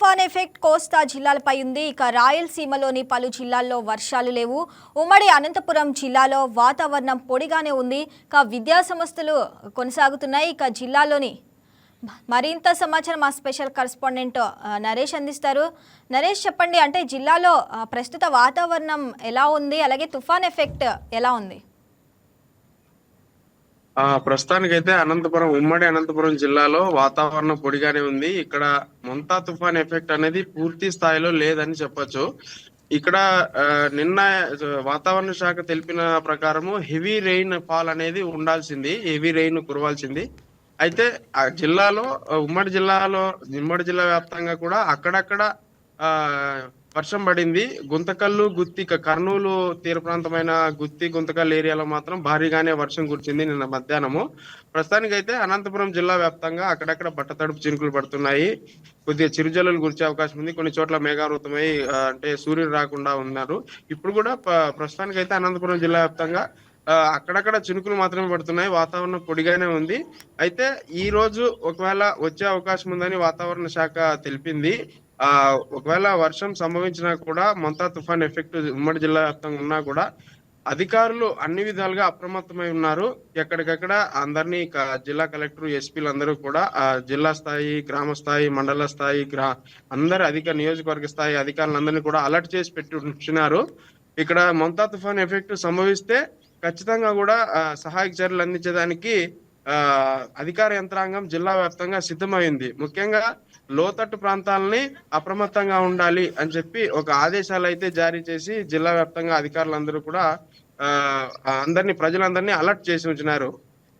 తుఫాన్ ఎఫెక్ట్ కోస్తా జిల్లాలపై ఉంది. ఇక రాయలసీమలోని పలు జిల్లాల్లో వర్షాలు లేవు. ఉమ్మడి అనంతపురం జిల్లాలో వాతావరణం పొడిగానే ఉంది. ఇక విద్యాసంస్థలు కొనసాగుతున్నాయి. ఇక జిల్లాలోని మరింత సమాచారం మా స్పెషల్ కరస్పాండెంట్ నరేష్ అందిస్తారు. నరేష్ చెప్పండి అంటే జిల్లాలో ప్రస్తుత వాతావరణం ఎలా ఉంది? అలాగే తుఫాన్ ఎఫెక్ట్ ఎలా ఉంది? ఆ ప్రస్తుతానికైతే అనంతపురం ఉమ్మడి అనంతపురం జిల్లాలో వాతావరణం పొడిగానే ఉంది. ఇక్కడ ముంతా తుఫాన్ ఎఫెక్ట్ అనేది పూర్తి స్థాయిలో లేదని చెప్పొచ్చు. ఇక్కడ ఆ, నిన్న వాతావరణ శాఖ తెలిపిన ప్రకారము హెవీ రెయిన్ ఫాల్ అనేది ఉండాల్సింది. హెవీ రెయిన్ కురవాల్సింది. అయితే ఆ జిల్లాలో ఉమ్మడి జిల్లాలో ఉమ్మడి జిల్లా వ్యాప్తంగా కూడా అక్కడక్కడ ఆ వర్షం పడింది. గుంతకల్లు గుత్తి కర్నూలు తీర ప్రాంతమైన గుత్తి గుంతకల్ ఏరియాలో మాత్రం భారీగానే వర్షం కురిచింది నిన్న మధ్యాహ్నము. ప్రస్తుతానికైతే అనంతపురం జిల్లా వ్యాప్తంగా అక్కడక్కడ బట్ట తడుపు చినుకులు పడుతున్నాయి. కొద్దిగా చిరుజల్లులు కురిచే అవకాశం ఉంది. కొన్ని చోట్ల మేఘావృతమై అంటే సూర్యుడు రాకుండా ఉన్నారు. ఇప్పుడు కూడా ప- ప్రస్తుతానికైతే అనంతపురం జిల్లా వ్యాప్తంగా అక్కడక్కడ చినుకులు మాత్రమే పడుతున్నాయి. వాతావరణం పొడిగానే ఉంది. అయితే ఈ రోజు ఒకవేళ వచ్చే అవకాశం ఉందని వాతావరణ శాఖ తెలిపింది. ఆ ఒకవేళ వర్షం సంభవించినా కూడా మంతా తుఫాన్ ఎఫెక్ట్ ఉమ్మడి జిల్లా వ్యాప్తంగా ఉన్నా కూడా అధికారులు అన్ని విధాలుగా అప్రమత్తమై ఉన్నారు. ఎక్కడికక్కడ అందరినీ క- జిల్లా కలెక్టర్ ఎస్పీలు అందరూ కూడా ఆ జిల్లా స్థాయి గ్రామ స్థాయి మండల స్థాయి గ్రా అందరు అధిక నియోజకవర్గ స్థాయి అధికారులందరినీ కూడా అలర్ట్ చేసి పెట్టి ఉంచున్నారు ఇక్కడ మొంతా తుఫాన్ ఎఫెక్ట్ సంభవిస్తే ఖచ్చితంగా కూడా సహాయక చర్యలు అందించడానికి అధికార యంత్రాంగం జిల్లా వ్యాప్తంగా సిద్ధమైంది. ముఖ్యంగా లోతట్టు ప్రాంతాలని అప్రమత్తంగా ఉండాలి అని చెప్పి ఒక ఆదేశాలు అయితే జారీ చేసి జిల్లా వ్యాప్తంగా అధికారులందరూ కూడా అందరినీ ప్రజలందరినీ అలర్ట్ చేసి ఉంచినారు.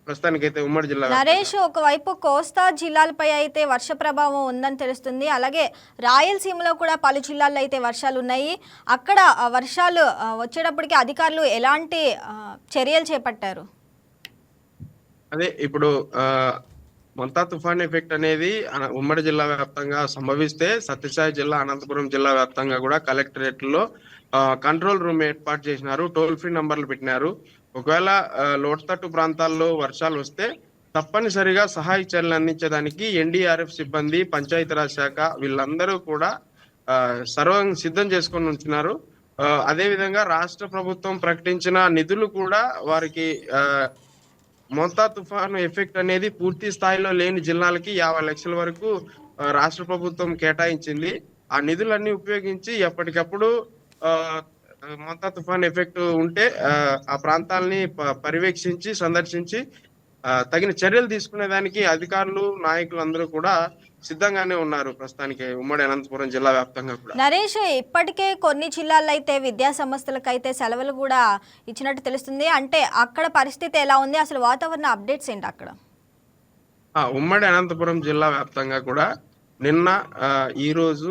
ప్రస్తుతానికైతే ఉమ్మడి జిల్లా నరేష్ ఒకవైపు కోస్తా జిల్లాలపై అయితే వర్ష ప్రభావం ఉందని తెలుస్తుంది. అలాగే రాయలసీమలో కూడా పలు జిల్లాల్లో అయితే వర్షాలు ఉన్నాయి. అక్కడ వర్షాలు వచ్చేటప్పటికి అధికారులు ఎలాంటి చర్యలు చేపట్టారు? అదే ఇప్పుడు మొంతా తుఫాన్ ఎఫెక్ట్ అనేది ఉమ్మడి జిల్లా వ్యాప్తంగా సంభవిస్తే సత్యసాయి జిల్లా అనంతపురం జిల్లా వ్యాప్తంగా కూడా కలెక్టరేట్లో కంట్రోల్ రూమ్ ఏర్పాటు చేసినారు టోల్ ఫ్రీ నంబర్లు పెట్టినారు. ఒకవేళ లోటుతట్టు ప్రాంతాల్లో వర్షాలు వస్తే తప్పనిసరిగా సహాయ చర్యలు అందించడానికి ఎన్డీఆర్ఎఫ్ సిబ్బంది పంచాయతీరాజ్ శాఖ వీళ్ళందరూ కూడా సర్వం సిద్ధం చేసుకొని ఉంటున్నారు అదేవిధంగా రాష్ట్ర ప్రభుత్వం ప్రకటించిన నిధులు కూడా వారికి ఆ, మొంతా తుఫాను ఎఫెక్ట్ అనేది పూర్తి స్థాయిలో లేని జిల్లాలకి యాభై లక్షల వరకు రాష్ట్ర ప్రభుత్వం కేటాయించింది. ఆ నిధులన్నీ ఉపయోగించి ఎప్పటికప్పుడు మొంతా తుఫాన్ ఎఫెక్ట్ ఉంటే ఆ, ప్రాంతాలని ప- పర్యవేక్షించి సందర్శించి తగిన చర్యలు తీసుకునేదానికి అధికారులు నాయకులు అందరూ కూడా సిద్ధంగానే ఉన్నారు ప్రస్తుతానికి ఉమ్మడి అనంతపురం జిల్లా వ్యాప్తంగా కూడా. నరేష్ ఇప్పటికే కొన్ని జిల్లాల్లో అయితే విద్యా సంస్థలకు అయితే సెలవులు కూడా ఇచ్చినట్టు తెలుస్తుంది. అంటే అక్కడ పరిస్థితి ఎలా ఉంది? అసలు వాతావరణ అప్డేట్స్ ఏంటి అక్కడ? ఆ ఉమ్మడి అనంతపురం జిల్లా వ్యాప్తంగా కూడా నిన్న ఆ, ఈ రోజు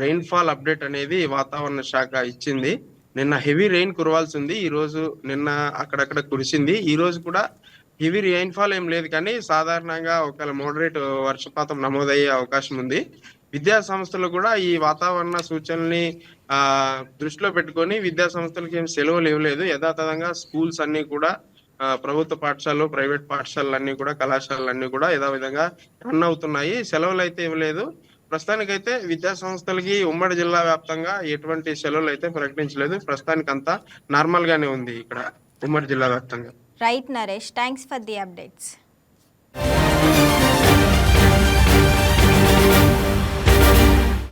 రెయిన్ ఫాల్ అప్డేట్ అనేది వాతావరణ శాఖ ఇచ్చింది. నిన్న హెవీ రెయిన్ కురవాల్సి ఉంది ఈ రోజు నిన్న అక్కడక్కడ కురిసింది. ఈ రోజు కూడా హెవీ రెయిన్ ఫాల్ ఏం లేదు కానీ సాధారణంగా ఒకవేళ మోడరేట్ వర్షపాతం నమోదయ్యే అవకాశం ఉంది. విద్యా సంస్థలు కూడా ఈ వాతావరణ సూచనల్ని దృష్టిలో పెట్టుకొని విద్యా సంస్థలకి ఏం సెలవులు ఇవ్వలేదు. యథాతథంగా స్కూల్స్ అన్ని కూడా ప్రభుత్వ పాఠశాలలు ప్రైవేట్ పాఠశాలలు కూడా కళాశాలలు కూడా యథావిధంగా రన్ అవుతున్నాయి. సెలవులు అయితే ఇవ్వలేదు ప్రస్తుతానికైతే విద్యా సంస్థలకి ఉమ్మడి జిల్లా వ్యాప్తంగా ఎటువంటి సెలవులు అయితే ప్రకటించలేదు. ప్రస్తుతానికంతా నార్మల్ గానే ఉంది ఇక్కడ ఉమ్మడి జిల్లా వ్యాప్తంగా. Right Naresh, thanks for the updates.